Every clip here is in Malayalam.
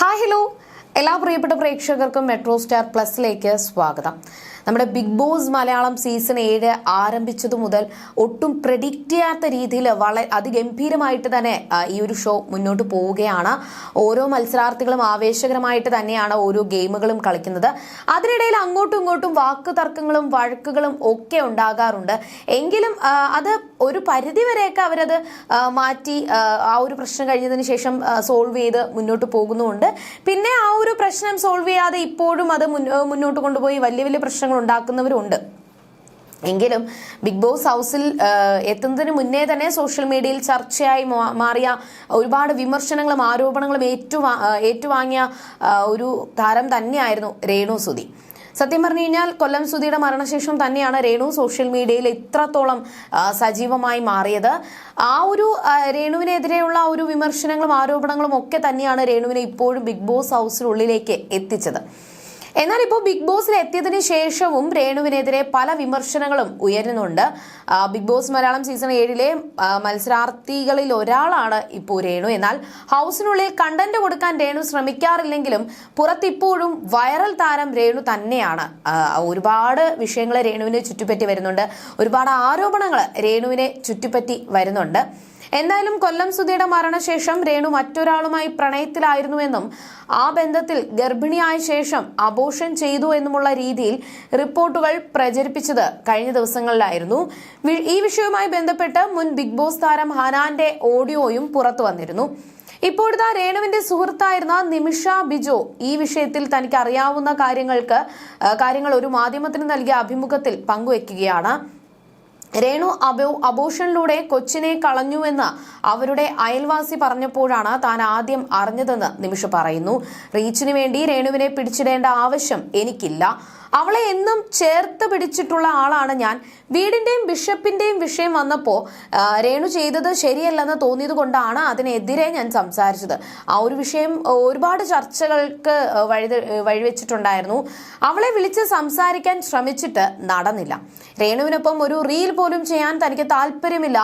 ഹായ് ഹലോ എല്ലാ പ്രിയപ്പെട്ട പ്രേക്ഷകർക്കും മെട്രോ സ്റ്റാർ പ്ലസിലേക്ക് സ്വാഗതം. നമ്മുടെ ബിഗ് ബോസ് മലയാളം സീസൺ ഏഴ് ആരംഭിച്ചതു മുതൽ ഒട്ടും പ്രഡിക്റ്റ് ചെയ്യാത്ത രീതിയിൽ വളരെ അതിഗംഭീരമായിട്ട് തന്നെ ഈ ഒരു ഷോ മുന്നോട്ട് പോവുകയാണ്. ഓരോ മത്സരാർത്ഥികളും ആവേശകരമായിട്ട് തന്നെയാണ് ഓരോ ഗെയിമുകളും കളിക്കുന്നത്. അതിനിടയിൽ അങ്ങോട്ടും ഇങ്ങോട്ടും വാക്ക് തർക്കങ്ങളും വഴക്കുകളും ഒക്കെ ഉണ്ടാകാറുണ്ട്. എങ്കിലും അത് ഒരു പരിധിവരെയൊക്കെ അവരത് മാറ്റി ആ ഒരു പ്രശ്നം കഴിഞ്ഞതിന് ശേഷം സോൾവ് ചെയ്ത് മുന്നോട്ട് പോകുന്നുമുണ്ട്. പിന്നെ ആ ഒരു പ്രശ്നം സോൾവ് ചെയ്യാതെ ഇപ്പോഴും അത് മുന്നോട്ട് കൊണ്ടുപോയി വലിയ വലിയ പ്രശ്നങ്ങൾ ഉണ്ടാക്കുന്നവരുണ്ട്. എങ്കിലും ബിഗ് ബോസ് ഹൗസിൽ എത്തുന്നതിന് മുന്നേ തന്നെ സോഷ്യൽ മീഡിയയിൽ ചർച്ചയായി മാറിയ ഒരുപാട് വിമർശനങ്ങളും ആരോപണങ്ങളും ഏറ്റുവാ ഏറ്റുവാങ്ങിയ ഒരു താരം തന്നെയായിരുന്നു രേണു സുധി. സത്യം പറഞ്ഞു കഴിഞ്ഞാൽ കൊല്ലം സുധിയുടെ മരണശേഷം തന്നെയാണ് രേണു സോഷ്യൽ മീഡിയയിൽ ഇത്രത്തോളം സജീവമായി മാറിയത്. ആ ഒരു രേണുവിനെതിരെയുള്ള ഒരു വിമർശനങ്ങളും ആരോപണങ്ങളും ഒക്കെ തന്നെയാണ് രേണുവിനെ ഇപ്പോഴും ബിഗ് ബോസ് ഹൗസിനുള്ളിലേക്ക് എത്തിച്ചത്. എന്നാൽ ഇപ്പോൾ ബിഗ് ബോസിൽ എത്തിയതിനു ശേഷവും രേണുവിനെതിരെ പല വിമർശനങ്ങളും ഉയരുന്നുണ്ട്. ബിഗ് ബോസ് മലയാളം സീസൺ ഏഴിലെ മത്സരാർത്ഥികളിൽ ഒരാളാണ് ഇപ്പോൾ രേണു. എന്നാൽ ഹൗസിനുള്ളിൽ കണ്ടന്റ് കൊടുക്കാൻ രേണു ശ്രമിക്കാറില്ലെങ്കിലും പുറത്തിപ്പോഴും വൈറൽ താരം രേണു തന്നെയാണ്. ഒരുപാട് വിഷയങ്ങൾ രേണുവിനെ ചുറ്റിപ്പറ്റി വരുന്നുണ്ട്. ഒരുപാട് ആരോപണങ്ങൾ രേണുവിനെ ചുറ്റിപ്പറ്റി വരുന്നുണ്ട്. എന്തായാലും കൊല്ലം സുധിയുടെ മരണശേഷം രേണു മറ്റൊരാളുമായി പ്രണയത്തിലായിരുന്നുവെന്നും ആ ബന്ധത്തിൽ ഗർഭിണിയായ ശേഷം അബോഷൻ ചെയ്തു എന്നുമുള്ള രീതിയിൽ റിപ്പോർട്ടുകൾ പ്രചരിപ്പിച്ചത് കഴിഞ്ഞ ദിവസങ്ങളിലായിരുന്നു. ഈ വിഷയവുമായി ബന്ധപ്പെട്ട് മുൻ ബിഗ് ബോസ് താരം ഹനാന്റെ ഓഡിയോയും പുറത്തു വന്നിരുന്നു. ഇപ്പോഴത്തെ രേണുവിന്റെ സുഹൃത്തായിരുന്ന നിമിഷ ബിജോ ഈ വിഷയത്തിൽ തനിക്ക് അറിയാവുന്ന കാര്യങ്ങൾക്ക് കാര്യങ്ങൾ ഒരു മാധ്യമത്തിന് നൽകിയ അഭിമുഖത്തിൽ പങ്കുവെക്കുകയാണ്. രേണു അബോ അബോഷനിലൂടെ കൊച്ചിനെ കളഞ്ഞുവെന്ന് അവരുടെ അയൽവാസി പറഞ്ഞപ്പോഴാണ് താൻ ആദ്യം അറിഞ്ഞതെന്ന് നിമിഷ പറയുന്നു. റീച്ചിന് വേണ്ടി രേണുവിനെ പിടിച്ചിടേണ്ട ആവശ്യം എനിക്കില്ല. അവളെ എന്നും ചേർത്ത് പിടിച്ചിട്ടുള്ള ആളാണ് ഞാൻ. വീടിന്റെയും ബിഷപ്പിന്റെയും വിഷയം വന്നപ്പോൾ രേണു ചെയ്തത് ശരിയല്ലെന്ന് തോന്നിയത് കൊണ്ടാണ് അതിനെതിരെ ഞാൻ സംസാരിച്ചത്. ആ ഒരു വിഷയം ഒരുപാട് ചർച്ചകൾക്ക് വഴി വഴിവെച്ചിട്ടുണ്ടായിരുന്നു. അവളെ വിളിച്ച് സംസാരിക്കാൻ ശ്രമിച്ചിട്ട് നടന്നില്ല. രേണുവിനൊപ്പം ഒരു റീൽ പോലും ചെയ്യാൻ തനിക്ക് താല്പര്യമില്ല.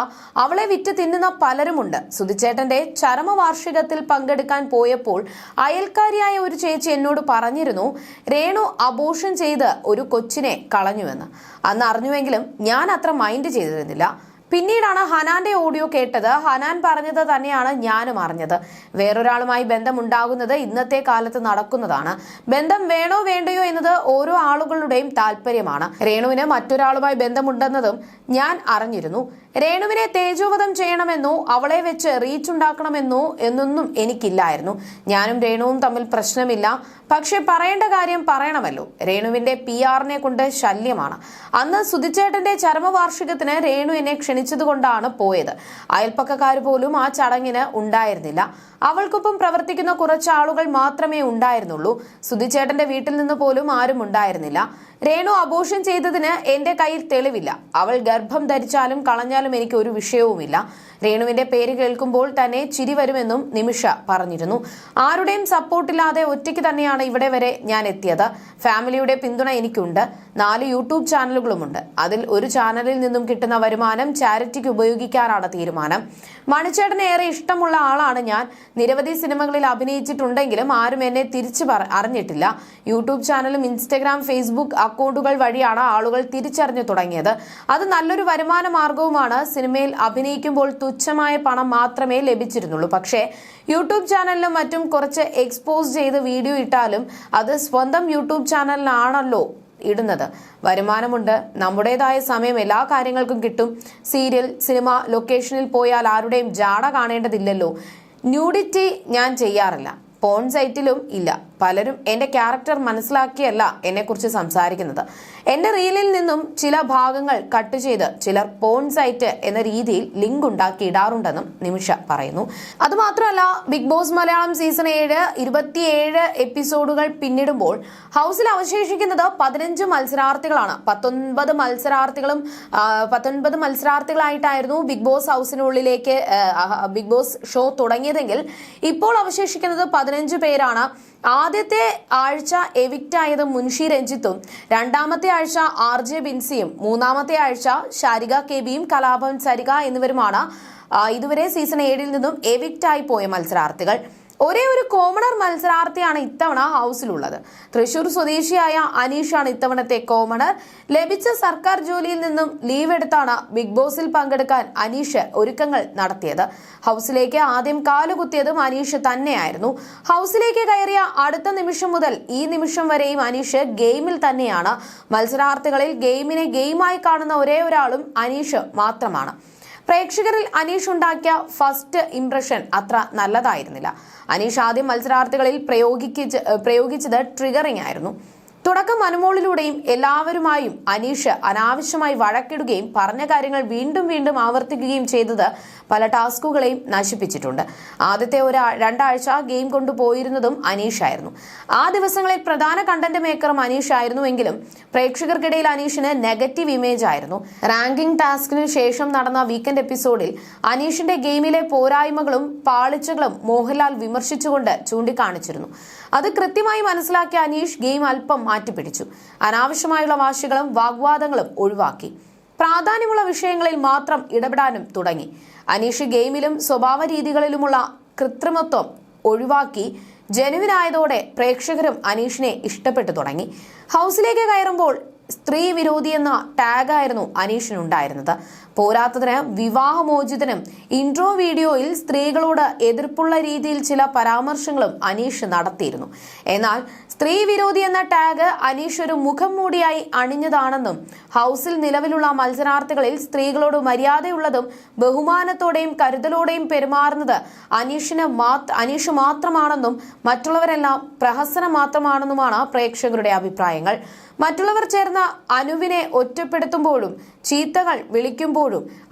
അവളെ വിറ്റ് തിന്നുന്ന പലരുമുണ്ട്. സുധിച്ചേട്ടന്റെ ചരമവാർഷികത്തിൽ പങ്കെടുക്കാൻ പോയപ്പോൾ അയൽക്കാരിയായ ഒരു ചേച്ചി എന്നോട് പറഞ്ഞിരുന്നു രേണു അബോഷൻ ചെയ്ത് ഒരു കൊച്ചിനെ കളഞ്ഞുവെന്ന്. അന്ന് അറിഞ്ഞുവെങ്കിലും ഞാൻ അത്ര മൈൻഡ് ചെയ്തിരുന്നില്ല. പിന്നീടാണ് ഹനാന്റെ ഓഡിയോ കേട്ടത്. ഹനാൻ പറഞ്ഞത് തന്നെയാണ് ഞാനും അറിഞ്ഞത്. വേറൊരാളുമായി ബന്ധമുണ്ടാകുന്നത് ഇന്നത്തെ കാലത്ത് നടക്കുന്നതാണ്. ബന്ധം വേണോ വേണ്ടയോ എന്നത് ഓരോ ആളുകളുടെയും താല്പര്യമാണ്. രേണുവിന് മറ്റൊരാളുമായി ബന്ധമുണ്ടെന്നതും ഞാൻ അറിഞ്ഞിരുന്നു. രേണുവിനെ തേജോവധം ചെയ്യണമെന്നോ അവളെ വെച്ച് റീച്ച് ഉണ്ടാക്കണമെന്നോ എന്നൊന്നും എനിക്കില്ലായിരുന്നു. ഞാനും രേണുവും തമ്മിൽ പ്രശ്നമില്ല. പക്ഷെ പറയേണ്ട കാര്യം പറയണമല്ലോ. രേണുവിന്റെ പി ആറിനെ കൊണ്ട് ശല്യമാണ്. അന്ന് സുധിച്ചേട്ടന്റെ ചരമവാർഷികത്തിന് രേണു എന്നെ ക്ഷണിച്ചതുകൊണ്ടാണ് പോയത്. അയൽപ്പക്കക്കാർ പോലും ആ ചടങ്ങിന് ഉണ്ടായിരുന്നില്ല. അവൾക്കൊപ്പം പ്രവർത്തിക്കുന്ന കുറച്ച് ആളുകൾ മാത്രമേ ഉണ്ടായിരുന്നുള്ളൂ. സുധിച്ചേട്ടന്റെ വീട്ടിൽ നിന്ന് പോലും ആരും ഉണ്ടായിരുന്നില്ല. രേണു അബോഷൻ ചെയ്തതിന് എന്റെ കയ്യിൽ തെളിവില്ല. അവൾ ഗർഭം ധരിച്ചാലും കളഞ്ഞാലും എനിക്ക് ഒരു വിഷയവുമില്ല. രേണുവിന്റെ പേര് കേൾക്കുമ്പോൾ തന്നെ ചിരി വരുമെന്നും നിമിഷ പറഞ്ഞിരുന്നു. ആരുടെയും സപ്പോർട്ടില്ലാതെ ഒറ്റയ്ക്ക് തന്നെയാണ് ഇവിടെ വരെ ഞാൻ എത്തിയത്. ഫാമിലിയുടെ പിന്തുണ എനിക്കുണ്ട്. നാല് യൂട്യൂബ് ചാനലുകളുമുണ്ട്. അതിൽ ഒരു ചാനലിൽ നിന്നും കിട്ടുന്ന വരുമാനം ചാരിറ്റിക്ക് ഉപയോഗിക്കാനാണ് തീരുമാനം. മണിച്ചേട്ടന് ഏറെ ഇഷ്ടമുള്ള ആളാണ് ഞാൻ. നിരവധി സിനിമകളിൽ അഭിനയിച്ചിട്ടുണ്ടെങ്കിലും ആരും എന്നെ തിരിച്ചു അറിഞ്ഞിട്ടില്ല. യൂട്യൂബ് ചാനലും ഇൻസ്റ്റഗ്രാം ഫേസ്ബുക്ക് അക്കൗണ്ടുകൾ വഴിയാണ് ആളുകൾ തിരിച്ചറിഞ്ഞു തുടങ്ങിയത്. അത് നല്ലൊരു വരുമാന മാർഗവുമാണ് സിനിമയിൽ അഭിനയിക്കുമ്പോൾ തുച്ഛമായ പണം മാത്രമേ ലഭിച്ചിരുന്നുള്ളൂ. പക്ഷേ യൂട്യൂബ് ചാനലിലും മറ്റും കുറച്ച് എക്സ്പോസ് ചെയ്ത് വീഡിയോ ഇട്ടാലും അത് സ്വന്തം യൂട്യൂബ് ചാനലിലാണല്ലോ ഇടുന്നത്. വരുമാനമുണ്ട്. നമ്മുടേതായ സമയം എല്ലാ കാര്യങ്ങൾക്കും കിട്ടും. സീരിയൽ സിനിമ ലൊക്കേഷനിൽ പോയാൽ ആരുടെയും ജാട കാണേണ്ടതില്ലല്ലോ. ന്യൂഡിറ്റി ഞാൻ ചെയ്യാറില്ല. പോൺ സൈറ്റിലും ഇല്ല. പലരും എന്റെ ക്യാരക്ടർ മനസ്സിലാക്കിയല്ല എന്നെക്കുറിച്ച് സംസാരിക്കുന്നത്. എന്റെ റീലിൽ നിന്നും ചില ഭാഗങ്ങൾ കട്ട് ചെയ്ത് ചിലർ പോൺ സൈറ്റ് എന്ന രീതിയിൽ ലിങ്ക് ഉണ്ടാക്കി ഇടാറുണ്ടെന്നും നിമിഷ പറയുന്നു. അതുമാത്രമല്ല ബിഗ് ബോസ് മലയാളം സീസൺ ഏഴ് ഇരുപത്തിയേഴ് എപ്പിസോഡുകൾ പിന്നിടുമ്പോൾ ഹൗസിൽ അവശേഷിക്കുന്നത് പതിനഞ്ച് മത്സരാർത്ഥികളാണ്. പത്തൊൻപത് മത്സരാർത്ഥികളും പത്തൊൻപത് മത്സരാർത്ഥികളായിട്ടായിരുന്നു ബിഗ് ബോസ് ഹൗസിനുള്ളിലേക്ക് ബിഗ് ബോസ് ഷോ തുടങ്ങിയതെങ്കിൽ ഇപ്പോൾ അവശേഷിക്കുന്നത് പതിനഞ്ച് പേരാണ്. ആദ്യത്തെ ആഴ്ച എവിക്റ്റ് ആയത് മുൻഷി രഞ്ജിത്തും രണ്ടാമത്തെ ആഴ്ച ആർ ജെ ബിൻസിയും മൂന്നാമത്തെ ആഴ്ച ശാരിക കെ ബിയും കലാഭവൻ സരിക എന്നിവരുമാണ് ഇതുവരെ സീസൺ ഏഴിൽ നിന്നും എവിക്റ്റ് ആയി പോയ മത്സരാർത്ഥികൾ. ഒരേ ഒരു കോമണർ മത്സരാർത്ഥിയാണ് ഇത്തവണ ഹൗസിലുള്ളത്. തൃശൂർ സ്വദേശിയായ അനീഷാണ് ഇത്തവണത്തെ കോമണർ. ലഭിച്ച സർക്കാർ ജോലിയിൽ നിന്നും ലീവ് എടുത്താണ് ബിഗ് ബോസിൽ പങ്കെടുക്കാൻ അനീഷ് ഒരുക്കങ്ങൾ നടത്തിയത്. ഹൗസിലേക്ക് ആദ്യം കാലുകുത്തിയതും അനീഷ് തന്നെയായിരുന്നു. ഹൗസിലേക്ക് കയറിയ അടുത്ത നിമിഷം മുതൽ ഈ നിമിഷം വരെയും അനീഷ് ഗെയിമിൽ തന്നെയാണ്. മത്സരാർത്ഥികളിൽ ഗെയിമിനെ ഗെയിമായി കാണുന്ന ഒരേ ഒരാളും അനീഷ് മാത്രമാണ്. പ്രേക്ഷകരിൽ അനീഷ് ഉണ്ടാക്കിയ ഫസ്റ്റ് ഇംപ്രഷൻ അത്ര നല്ലതായിരുന്നില്ല. അനീഷ് ആദ്യം മത്സരാർത്ഥികളിൽ പ്രയോഗിക്കിച്ച് പ്രയോഗിച്ചത് ട്രിഗറിംഗ് ആയിരുന്നു. തുടക്കം അനുമോളിലൂടെയും എല്ലാവരുമായും അനീഷ് അനാവശ്യമായി വഴക്കിടുകയും പറഞ്ഞ കാര്യങ്ങൾ വീണ്ടും വീണ്ടും ആവർത്തിക്കുകയും ചെയ്തത് പല ടാസ്കുകളെയും നശിപ്പിച്ചിട്ടുണ്ട്. ആദ്യത്തെ ഒരു രണ്ടാഴ്ച ഗെയിം കൊണ്ടുപോയിരുന്നതും അനീഷ് ആയിരുന്നു. ആ ദിവസങ്ങളിൽ പ്രധാന കണ്ടന്റ് മേക്കറും അനീഷ് ആയിരുന്നുവെങ്കിലും പ്രേക്ഷകർക്കിടയിൽ അനീഷിന് നെഗറ്റീവ് ഇമേജ് ആയിരുന്നു. റാങ്കിംഗ് ടാസ്കിന് ശേഷം നടന്ന വീക്കെൻഡ് എപ്പിസോഡിൽ അനീഷിന്റെ ഗെയിമിലെ പോരായ്മകളും പാളിച്ചകളും മോഹൻലാൽ വിമർശിച്ചുകൊണ്ട് ചൂണ്ടിക്കാണിച്ചിരുന്നു. അത് കൃത്യമായി മനസ്സിലാക്കിയ അനീഷ് ഗെയിം അല്പം മാറ്റിപ്പിടിച്ചു. അനാവശ്യമായുള്ള വാശികളും വാഗ്വാദങ്ങളും ഒഴിവാക്കി. പ്രാധാന്യമുള്ള വിഷയങ്ങളിൽ മാത്രം ഇടപെടാനും തുടങ്ങി. അനീഷ് ഗെയിമിലും സ്വഭാവ രീതികളിലുമുള്ള കൃത്രിമത്വം ഒഴിവാക്കി ജനുവിനായതോടെ പ്രേക്ഷകരും അനീഷിനെ ഇഷ്ടപ്പെട്ടു തുടങ്ങി. ഹൗസിലേക്ക് കയറുമ്പോൾ സ്ത്രീ വിരോധി എന്ന ടാഗായിരുന്നു അനീഷിനുണ്ടായിരുന്നത്. പോരാത്തതിന് വിവാഹമോചിതനും ഇൻട്രോ വീഡിയോയിൽ സ്ത്രീകളോട് എതിർപ്പുള്ള രീതിയിൽ ചില പരാമർശങ്ങളും അനീഷ് നടത്തിയിരുന്നു. എന്നാൽ സ്ത്രീ വിരോധി എന്ന ടാഗ് അനീഷ് ഒരു മുഖം മൂടിയായി അണിഞ്ഞതാണെന്നും ഹൗസിൽ നിലവിലുള്ള മത്സരാർത്ഥികളിൽ സ്ത്രീകളോട് മര്യാദയുള്ളതും ബഹുമാനത്തോടെയും കരുതലോടെയും പെരുമാറുന്നത് അനീഷിന് അനീഷ് മാത്രമാണെന്നും മറ്റുള്ളവരെല്ലാം പ്രഹസനം മാത്രമാണെന്നുമാണ് പ്രേക്ഷകരുടെ അഭിപ്രായങ്ങൾ. മറ്റുള്ളവർ ചേർന്ന അനുവിനെ ഒറ്റപ്പെടുത്തുമ്പോഴും ചീത്തകൾ വിളിക്കുമ്പോഴും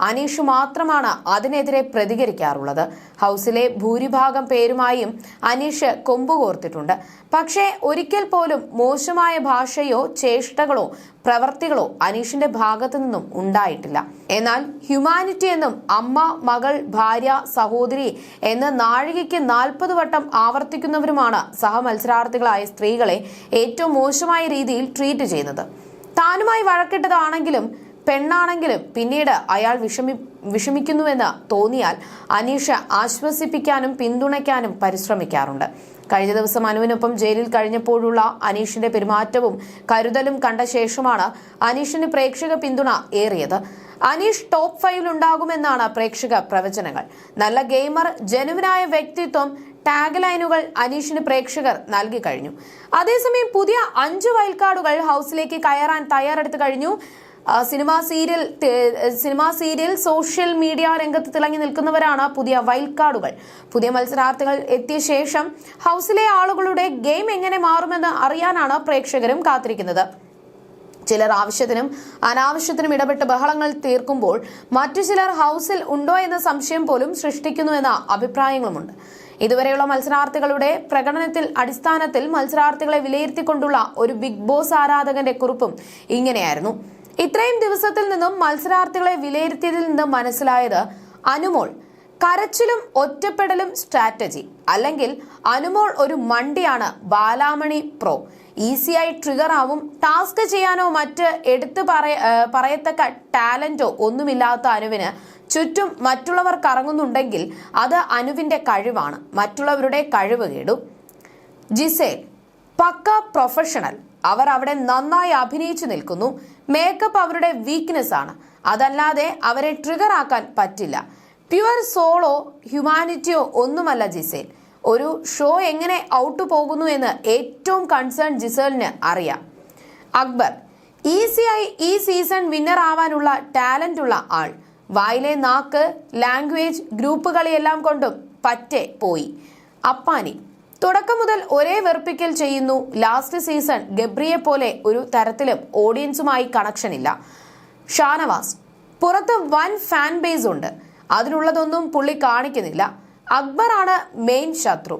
അനീഷ് മാത്രമാണ് അതിനെതിരെ പ്രതികരിക്കാറുള്ളത്. ഹൗസിലെ ഭൂരിഭാഗം പേരുമായും അനീഷ് കൊമ്പുകോർത്തിട്ടുണ്ട്. പക്ഷേ ഒരിക്കൽ പോലും മോശമായ ഭാഷയോ ചേഷ്ടകളോ പ്രവർത്തികളോ അനീഷിന്റെ ഭാഗത്തു നിന്നും ഉണ്ടായിട്ടില്ല. എന്നാൽ ഹ്യൂമാനിറ്റി എന്നും അമ്മ മകൾ ഭാര്യ സഹോദരി എന്ന് നാഴികയ്ക്ക് നാൽപ്പത് വട്ടം ആവർത്തിക്കുന്നവരുമാണ് സഹമത്സരാർത്ഥികളായ സ്ത്രീകളെ ഏറ്റവും മോശമായ രീതിയിൽ ട്രീറ്റ് ചെയ്യുന്നത്. താനുമായി വഴക്കിട്ടതാണെങ്കിലും പെണ്ണാണെങ്കിലും പിന്നീട് അയാൾ വിഷമി വിഷമിക്കുന്നുവെന്ന് തോന്നിയാൽ അനീഷ ആശ്വസിപ്പിക്കാനും പിന്തുണയ്ക്കാനും പരിശ്രമിക്കാറുണ്ട്. കഴിഞ്ഞ ദിവസം അനുവിനൊപ്പം ജയിലിൽ കഴിഞ്ഞപ്പോഴുള്ള അനീഷിന്റെ പെരുമാറ്റവും കരുതലും കണ്ട ശേഷമാണ് അനീഷിന് പ്രേക്ഷക പിന്തുണ ഏറിയത്. അനീഷ് ടോപ്പ് ഫൈവിൽ ഉണ്ടാകുമെന്നാണ് പ്രേക്ഷക പ്രവചനങ്ങൾ. നല്ല ഗെയിമർ ജനുവിനായ വ്യക്തിത്വം ടാഗ് ലൈനുകൾ അനീഷിന് പ്രേക്ഷകർ നൽകി കഴിഞ്ഞു. അതേസമയം പുതിയ അഞ്ച് വയൽക്കാടുകൾ ഹൗസിലേക്ക് കയറാൻ തയ്യാറെടുത്തു കഴിഞ്ഞു. Cinema serial cinema serial social media രംഗത്ത് തിളങ്ങി നിൽക്കുന്നവരാണ് പുതിയ വൈൽഡ് കാർഡുകൾ. പുതിയ മത്സരാർത്ഥികൾ എത്തിയ ശേഷം ഹൗസിലെ ആളുകളുടെ ഗെയിം എങ്ങനെ മാറുമെന്ന് അറിയാനാണ് പ്രേക്ഷകരും കാത്തിരിക്കുന്നത്. ചിലർ ആവശ്യത്തിനും അനാവശ്യത്തിനും ഇടപെട്ട് ബഹളങ്ങൾ തീർക്കുമ്പോൾ മറ്റു ചിലർ ഹൗസിൽ ഉണ്ടോ എന്ന സംശയം പോലും സൃഷ്ടിക്കുന്നു സൃഷ്ടിക്കുന്നുവെന്ന അഭിപ്രായങ്ങളുമുണ്ട്. ഇതുവരെയുള്ള മത്സരാർത്ഥികളുടെ പ്രകടനത്തിൽ അടിസ്ഥാനത്തിൽ മത്സരാർത്ഥികളെ വിലയിരുത്തിക്കൊണ്ടുള്ള ഒരു ബിഗ് ബോസ് ആരാധകന്റെ കുറിപ്പും ഇങ്ങനെയായിരുന്നു. ഇത്രയും ദിവസത്തിൽ നിന്നും മത്സരാർത്ഥികളെ വിലയിരുത്തിയതിൽ നിന്ന് മനസ്സിലായത് അനുമോൾ. കരച്ചിലും ഒറ്റപ്പെടലും സ്ട്രാറ്റജി. അല്ലെങ്കിൽ അനുമോൾ ഒരു മണ്ടിയാണ് ബാലാമണി പ്രോ. ഈസിയായി ട്രിഗർ ആവും. ടാസ്ക് ചെയ്യാനോ മറ്റ് എടുത്തു പറയത്തക്ക ടാലന്റോ ഒന്നുമില്ലാത്ത അനുവിന് ചുറ്റും മറ്റുള്ളവർ കറങ്ങുന്നുണ്ടെങ്കിൽ അത് അനുവിന്റെ കഴിവാണ്. മറ്റുള്ളവരുടെ കഴിവ് കേടും. ജിസേൽ. പക്ക പ്രൊഫഷണൽ അവർ അവിടെ നന്നായി അഭിനയിച്ചു നിൽക്കുന്നു. മേക്കപ്പ് അവരുടെ വീക്ക്നെസ് ആണ്. അതല്ലാതെ അവരെ ട്രിഗർ ആക്കാൻ പറ്റില്ല. പ്യുവർ സോളോ ഹ്യൂമാനിറ്റിയോ ഒന്നുമല്ല ജിസേൽ. ഒരു ഷോ എങ്ങനെ ഔട്ട് പോകുന്നു എന്ന് ഏറ്റവും കൺസേൺ ജിസേലിന് അറിയാം. അക്ബർ ഈസിയായി ഈ സീസൺ വിന്നർ ആവാനുള്ള ടാലന്റ് ഉള്ള ആൾ. വായിലെ നാക്ക് ലാംഗ്വേജ് ഗ്രൂപ്പ് കളിയെല്ലാം കൊണ്ടും പറ്റെ പോയി. അപ്പാനി തുടക്കം മുതൽ ഒരേ വെറുപ്പിക്കൽ ചെയ്യുന്നു. ലാസ്റ്റ് സീസൺ ഗബ്രിയെ പോലെ ഒരു തരത്തിലും ഓഡിയൻസുമായി കണക്ഷൻ ഇല്ല. ഷാനവാസ് പുറത്ത് വൻ ഫാൻ ബേസ് ഉണ്ട്. അതിനുള്ളതൊന്നും പുള്ളി കാണിക്കുന്നില്ല. അക്ബറാണ് മെയിൻ ശത്രു.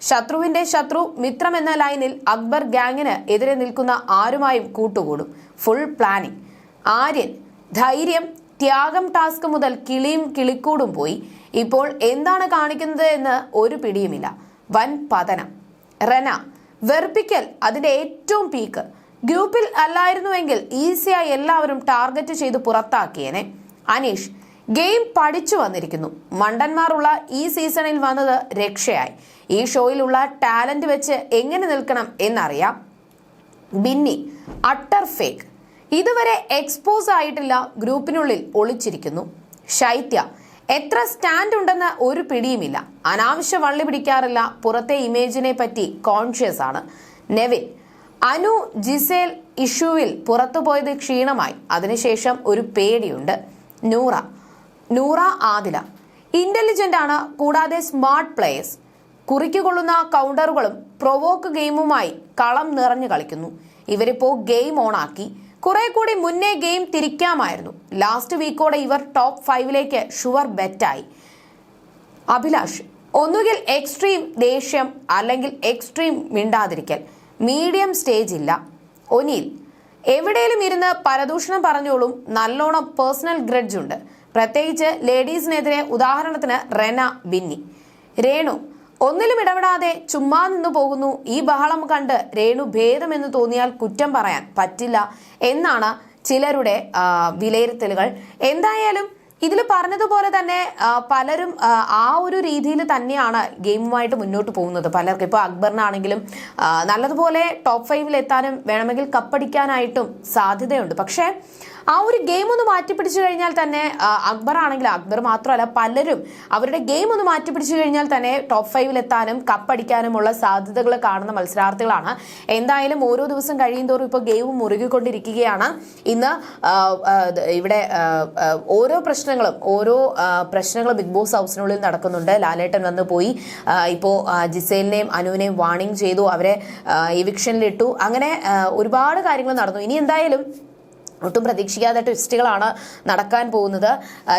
ശത്രുവിന്റെ ശത്രു മിത്രം എന്ന ലൈനിൽ അക്ബർ ഗാങ്ങിന് എതിരെ നിൽക്കുന്ന ആരുമായും കൂട്ടുകൂടും. ഫുൾ പ്ലാനിംഗ് ആര്യൻ ധൈര്യം ത്യാഗം ടാസ്ക് മുതൽ കിളിയും കിളിക്കൂടും പോയി. ഇപ്പോൾ എന്താണ് കാണിക്കുന്നത് എന്ന് ഒരു പിടിയുമില്ല. വൻ പതനം. റെന വെറുപ്പിക്കൽ അതിന്റെ ഏറ്റവും പീക്ക് ഗ്രൂപ്പിൽ അല്ലായിരുന്നുവെങ്കിൽ ഈസിയായി എല്ലാവരും ടാർഗറ്റ് ചെയ്ത് പുറത്താക്കിയേനെ. അനീഷ് ഗെയിം പഠിച്ചു വന്നിരിക്കുന്നു. മണ്ടന്മാരുള്ള ഈ സീസണിൽ വന്നത് രക്ഷയായി. ഈ ഷോയിലുള്ള ടാലന്റ് വെച്ച് എങ്ങനെ നിൽക്കണം എന്നറിയാം. ബിന്നി അട്ടർ ഫേക്ക് ഇതുവരെ എക്സ്പോസ് ആയിട്ടില്ല. ഗ്രൂപ്പിനുള്ളിൽ ഒളിച്ചിരിക്കുന്നു. ശൈത്യ എത്ര സ്റ്റാൻഡ് ഉണ്ടെന്ന് ഒരു പിടിയുമില്ല. അനാവശ്യ വള്ളി പിടിക്കാറില്ല. പുറത്തെ ഇമേജിനെ പറ്റി കോൺഷ്യസ് ആണ്. നെവിൻ അനു ജിസേൽ ഇഷ്യൂവിൽ പുറത്തുപോയത് ക്ഷീണമായി. അതിനുശേഷം ഒരു പേടിയുണ്ട്. നൂറ നൂറ ആദില ഇന്റലിജന്റ് ആണ് കൂടാതെ സ്മാർട്ട് പ്ലേയേഴ്സ് കുറിക്കുകൊള്ളുന്ന കൗണ്ടറുകളും പ്രൊവോക്ക് ഗെയിമുമായി കളം നിറഞ്ഞു കളിക്കുന്നു. ഇവരിപ്പോ ഗെയിം ഓണാക്കി കുറെ കൂടി മുന്നേ ഗെയിം തിരിക്കാമായിരുന്നു. ലാസ്റ്റ് വീക്കോടെ ഇവർ ടോപ്പ് ഫൈവിലേക്ക് ഷുവർ ബെറ്റായി. അഭിലാഷ് ഒന്നുകിൽ എക്സ്ട്രീം ദേഷ്യം അല്ലെങ്കിൽ എക്സ്ട്രീം മിണ്ടാതിരിക്കൽ. മീഡിയം സ്റ്റേജ് ഇല്ല. ഒനിൽ എവിടെയും ഇരുന്ന് പരദൂഷണം പറഞ്ഞോളും നല്ലോണം പേഴ്സണൽ ഗ്രഡ്ജ് ഉണ്ട്. പ്രത്യേകിച്ച് ലേഡീസിനെതിരെ ഉദാഹരണത്തിന് റെന ബിന്നി. രേണു ഒന്നിലും ഇടപെടാതെ ചുമ്മാ നിന്നു പോകുന്നു. ഈ ബഹളം കണ്ട് രേണു ഭേദമെന്ന് തോന്നിയാൽ കുറ്റം പറയാൻ പറ്റില്ല എന്നാണ് ചിലരുടെ വിലയിരുത്തലുകൾ. എന്തായാലും ഇതിൽ പറഞ്ഞതുപോലെ തന്നെ പലരും ആ, ഒരു രീതിയിൽ തന്നെയാണ് ഗെയിമുമായിട്ട് മുന്നോട്ട് പോകുന്നത്. പലർക്കും ഇപ്പോൾ അക്ബറിനാണെങ്കിലും നല്ലതുപോലെ ടോപ്പ് ഫൈവിൽ എത്താനും വേണമെങ്കിൽ കപ്പടിക്കാനായിട്ടും സാധ്യതയുണ്ട്. പക്ഷേ ആ ഒരു ഗെയിം ഒന്ന് മാറ്റിപ്പിടിച്ചു കഴിഞ്ഞാൽ തന്നെ അക്ബർ ആണെങ്കിൽ അക്ബർ മാത്രമല്ല പലരും അവരുടെ ഗെയിം ഒന്ന് മാറ്റിപ്പിടിച്ചു കഴിഞ്ഞാൽ തന്നെ ടോപ്പ് ഫൈവിൽ എത്താനും കപ്പടിക്കാനുമുള്ള സാധ്യതകൾ കാണുന്ന മത്സരാർത്ഥികളാണ്. എന്തായാലും ഓരോ ദിവസം കഴിയുന്തോറും ഇപ്പോൾ ഗെയിം മുറുകിക്കൊണ്ടിരിക്കുകയാണ്. ഇന്ന് ഇവിടെ ഓരോ പ്രശ്നങ്ങളും ഓരോ പ്രശ്നങ്ങളും ബിഗ് ബോസ് ഹൗസിനുള്ളിൽ നടക്കുന്നുണ്ട്. ലാലേട്ടൻ വന്ന് പോയി ഇപ്പോൾ ജിസേലിനെയും അനുവിനെയും വാണിംഗ് ചെയ്തു അവരെ ഇവിക്ഷനിലിട്ടു അങ്ങനെ ഒരുപാട് കാര്യങ്ങൾ നടന്നു. ഇനി എന്തായാലും ഒട്ടും പ്രതീക്ഷിക്കാത്ത ട്വിസ്റ്റുകളാണ് നടക്കാൻ പോകുന്നത്.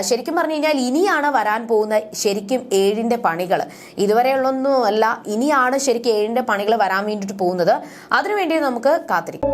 ശരിക്കും പറഞ്ഞു കഴിഞ്ഞാൽ ഇനിയാണ് വരാൻ പോകുന്ന ശരിക്കും ഏഴിന്റെ പണികൾ ഇതുവരെയുള്ളൊന്നും അല്ല ഇനിയാണ് ശരിക്കും ഏഴിന്റെ പണികൾ വരാൻ വേണ്ടിയിട്ട് പോകുന്നത്. അതിനുവേണ്ടി നമുക്ക് കാത്തിരിക്കും.